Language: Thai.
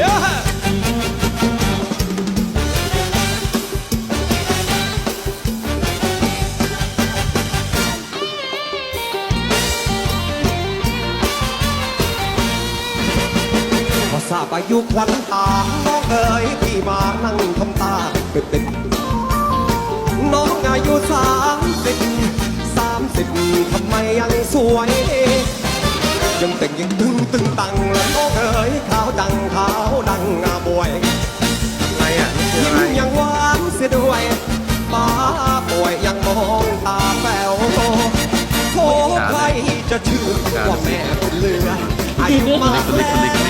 ทราบอายุขวัญตาน้องเอ๋ยที่มานั่งทำตาตึกตึกน้องอายุสามสิบสามสิบทำไมยังสวย ยังแต่งยังตึงตึงตัง จะเชื่อว่าแม่เป็นเรืออายุมากแล้ว